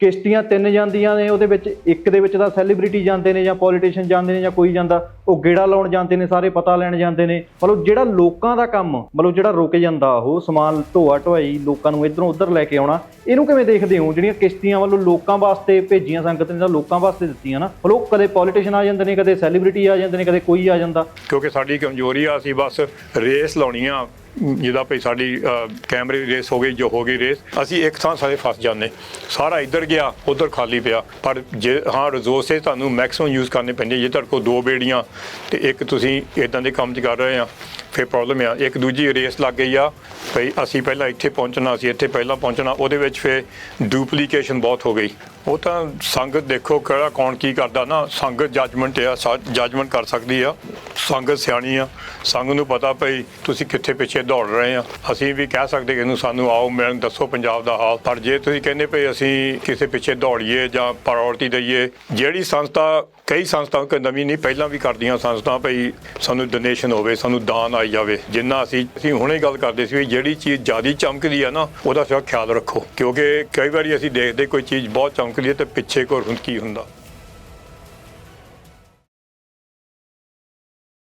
ਕਿਸ਼ਤੀਆਂ ਤਿੰਨ ਜਾਂਦੀਆਂ ਨੇ, ਉਹਦੇ ਵਿੱਚ ਇੱਕ ਦੇ ਵਿੱਚ ਤਾਂ ਸੈਲੀਬ੍ਰਿਟੀ ਜਾਂਦੇ ਨੇ ਜਾਂ ਪੋਲੀਟੀਸ਼ੀਅਨ ਜਾਂਦੇ ਨੇ ਜਾਂ ਕੋਈ ਜਾਂਦਾ, ਉਹ ਗੇੜਾ ਲਾਉਣ ਜਾਂਦੇ ਨੇ, ਸਾਰੇ ਪਤਾ ਲੈਣ ਜਾਂਦੇ ਨੇ। ਮਤਲਬ ਜਿਹੜਾ ਲੋਕਾਂ ਦਾ ਕੰਮ, ਮਤਲਬ ਜਿਹੜਾ ਰੁਕ ਜਾਂਦਾ ਉਹ ਸਮਾਨ ਢੋਆ ਢੋਆਈ ਲੋਕਾਂ ਨੂੰ ਇਧਰੋਂ ਉਧਰ ਲੈ ਕੇ ਆਉਣਾ ਇਹਨੂੰ ਕਿਵੇਂ ਦੇਖਦੇ ਹੋ? ਜਿਹੜੀਆਂ ਕਿਸ਼ਤੀਆਂ ਵੱਲੋਂ ਲੋਕਾਂ ਵਾਸਤੇ ਭੇਜੀਆਂ ਸੰਗਤ ਨੇ ਤਾਂ ਲੋਕਾਂ ਵਾਸਤੇ ਦਿੱਤੀਆਂ ਨਾ ਮਤਲਬ ਉਹ ਕਦੇ ਪੋਲੀਟੀਸ਼ੀਅਨ ਆ ਜਾਂਦੇ ਨੇ, ਕਦੇ ਸੈਲੀਬ੍ਰਿਟੀ ਆ ਜਾਂਦੇ ਨੇ, ਕਦੇ ਕੋਈ ਆ ਜਾਂਦਾ? ਕਿਉਂਕਿ ਸਾਡੀ ਕਮਜ਼ੋਰੀ ਆ, ਅਸੀਂ ਬਸ ਰੇਸ ਲਾਉਣੀ ਆ। ਜਿਹਦਾ ਭਈ ਸਾਡੀ ਕੈਮਰੇ ਰੇਸ ਹੋ ਗਈ, ਜੋ ਹੋ ਗਈ ਰੇਸ ਅਸੀਂ ਇੱਕ ਥਾਂ ਸਾਰੇ ਫਸ ਜਾਂਦੇ। ਸਾਰਾ ਇੱਧਰ ਗਿਆ, ਉਧਰ ਖਾਲੀ ਪਿਆ। ਪਰ ਜੇ, ਹਾਂ ਰਿਸੋਰਸਸ ਤੁਹਾਨੂੰ ਮੈਕਸਿਮਮ ਯੂਜ਼ ਕਰਨੇ ਪੈਂਦੇ। ਜੇ ਤੁਹਾਡੇ ਕੋਲ ਦੋ ਬੇੜੀਆਂ ਤੇ ਇੱਕ ਤੁਸੀਂ ਇਦਾਂ ਦੇ ਕੰਮ 'ਚ ਕਰ ਰਹੇ ਆ, ਫਿਰ ਪ੍ਰੋਬਲਮ ਆ। ਇੱਕ ਦੂਜੀ ਰੇਸ ਲੱਗ ਗਈ ਆ ਭਈ ਅਸੀਂ ਪਹਿਲਾਂ ਇੱਥੇ ਪਹੁੰਚਣਾ ਸੀ ਇੱਥੇ ਪਹਿਲਾਂ ਪਹੁੰਚਣਾ, ਉਹਦੇ ਵਿੱਚ ਫਿਰ ਡੁਪਲੀਕੇਸ਼ਨ ਬਹੁਤ ਹੋ ਗਈ। ਉਹ ਤਾਂ ਸੰਗਤ ਦੇਖੋ ਕਿਹੜਾ ਕੌਣ ਕੀ ਕਰਦਾ ਨਾ, ਸੰਗਤ ਜੱਜਮੈਂਟ ਆ ਜੱਜਮੈਂਟ ਕਰ ਸਕਦੀ ਆ। ਸੰਗਤ ਸਿਆਣੀ ਆ। ਸੰਗਤ ਨੂੰ ਪਤਾ ਭਈ ਤੁਸੀਂ ਕਿੱਥੇ ਪਿੱਛੇ ਦੌੜ ਰਹੇ ਆ। ਅਸੀਂ ਵੀ ਕਹਿ ਸਕਦੇ ਕਿ ਇਹਨੂੰ ਸਾਨੂੰ ਆਓ ਮੈਨੂੰ ਦੱਸੋ ਪੰਜਾਬ ਦਾ ਹਾਲ। ਪਰ ਜੇ ਤੁਸੀਂ ਕਹਿੰਦੇ ਭਈ ਅਸੀਂ ਕਿਸੇ ਪਿੱਛੇ ਦੌੜੀਏ ਜਾਂ ਪ੍ਰਾਇੋਰਟੀ ਦਈਏ, ਜਿਹੜੀ ਸੰਸਥਾ, ਕਈ ਸੰਸਥਾਵਾਂ ਕੋਈ ਨਵੀਂ ਨਹੀਂ, ਪਹਿਲਾਂ ਵੀ ਕਰਦੀਆਂ ਸੰਸਥਾ ਭਈ ਸਾਨੂੰ ਡੋਨੇਸ਼ਨ ਹੋਵੇ, ਸਾਨੂੰ ਦਾਨ ਆਈ ਜਾਵੇ। ਜਿੰਨਾ ਅਸੀਂ ਅਸੀਂ ਹੁਣੇ ਗੱਲ ਕਰਦੇ ਸੀ ਵੀ ਜਿਹੜੀ ਚੀਜ਼ ਜ਼ਿਆਦਾ ਚਮਕਦੀ ਆ ਨਾ, ਉਹਦਾ ਸਿਰ ਖਿਆਲ ਰੱਖੋ। ਕਿਉਂਕਿ ਕਈ ਵਾਰੀ ਅਸੀਂ ਦੇਖਦੇ ਕੋਈ ਚੀਜ਼ ਬਹੁਤ ਚਮਕ ਹੈ ਤੇ ਪਿੱਛੇ ਕੋਲ ਕੀ ਹੁੰਦਾ?